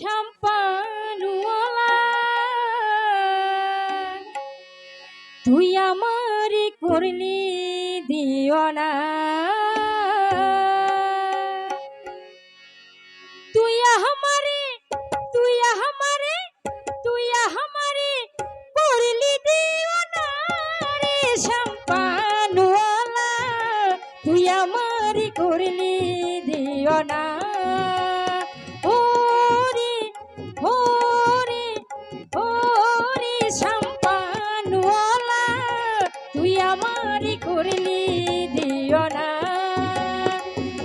ছাম্পানুয়ালা তুই আমারি করলি দিওনা তুই আমারে তুই আমারে তুই আমারে করলি দিওনা রে ছাম্পানুয়ালা তুই আমারি করলি দিওনা করলি দিও না।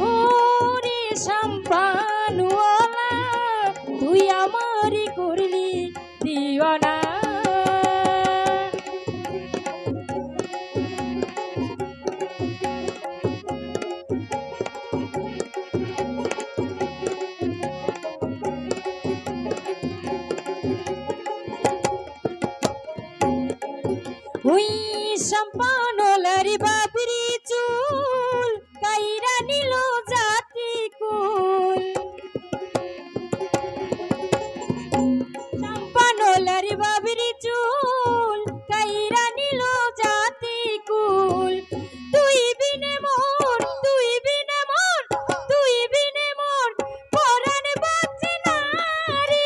ওরে সম্পানওয়ালা তুই আমারি করলি দিও না। ওই সম্পানলার বাবরি চুল, কাইরা নিল জাতি কুল। সম্পানলার বাবরি চুল, কাইরা নিল জাতি কুল। তুই বিনে মোর তুই বিনে মোর তুই বিনে মোর পরাণ বাঁচে না রে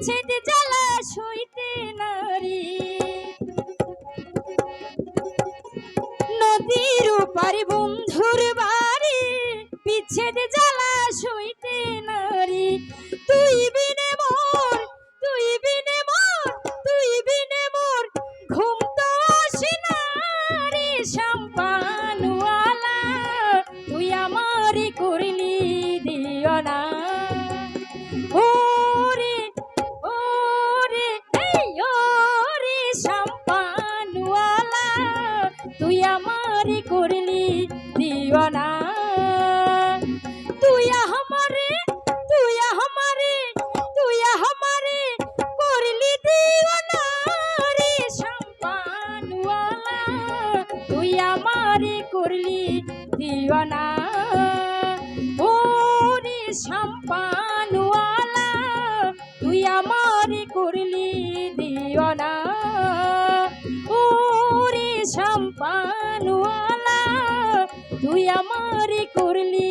বিচ্ছেদ জ্বালা সইতে নারী। নদীর পারি বন্ধুর বাড়ি, বিচ্ছেদ জ্বালা সইতে নারী। তুই বিনে মোর, তুই বিনে মোর, তুই বিনে মোর, ঘুম তো আসে না তুই আমারি করলি দিও না সম্পানওয়ালা তুই আমারি করলি দিও না তুই আমারে তুই আমারে তুই আমারে করলি দিও না রে সম্পানওয়ালা তুই আমারে করলি দিও না ওরে সম্পানওয়ালা তুই আমারে করলি দিও আমারে করলি?